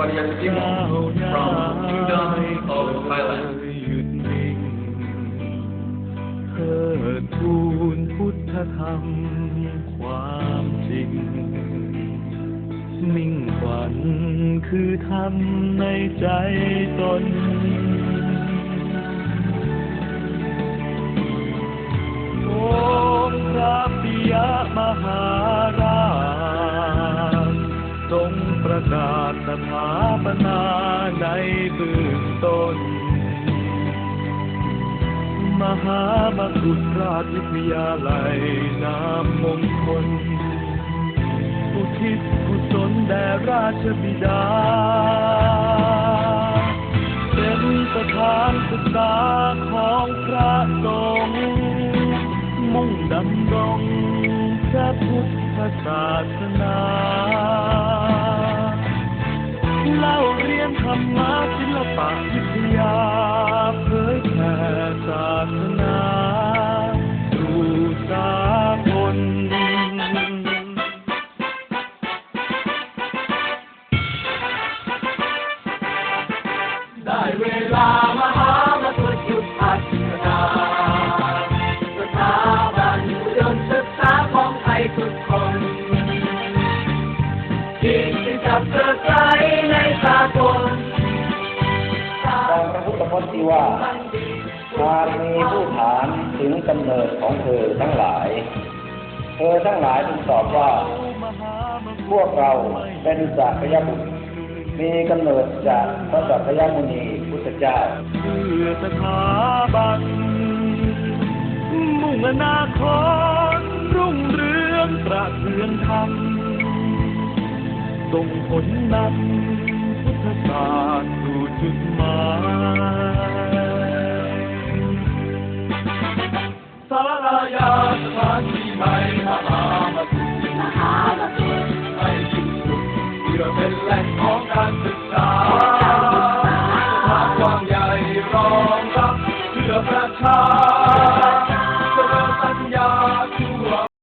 Venerable Ram Supariyatimo from Kingdom of Thailand. เทิดทูนพุทธธรรมความจริง มิ่งขวัญคือธรรมในใจตน ประกาศสถาปนาในเบื้องต้น มหามกุฎราชวิทยาลัยนามมงคลอุทิศกุศลแด่ราชบิดา เป็นสถานศึกษาของพระสงฆ์มุ่งดำรงพระพุทธศาสนา เล่าเรียนธรรมะศิลปะวิทยาเผยแผ่ศาสนา ที่ว่าหากมีผู้ถามถึงกำเนิดของเธอทั้งหลาย เธอทั้งหลายจึงตอบว่า พวกเราเป็นสักยบุตรมีกำเนิดจากพระสัพยมุนีพุทธเจ้าเพื่อสถาบันมุ่งอนาคตรุ่งเรืองประเทืองธรรมส่งผลนำพุทธศาสตร์สู่จุดหมาย สะพานไม้มาหามาตุ้งมาหามาตุ้งไปดูดูเดือดเดือดมองการองรับเพื่อประชา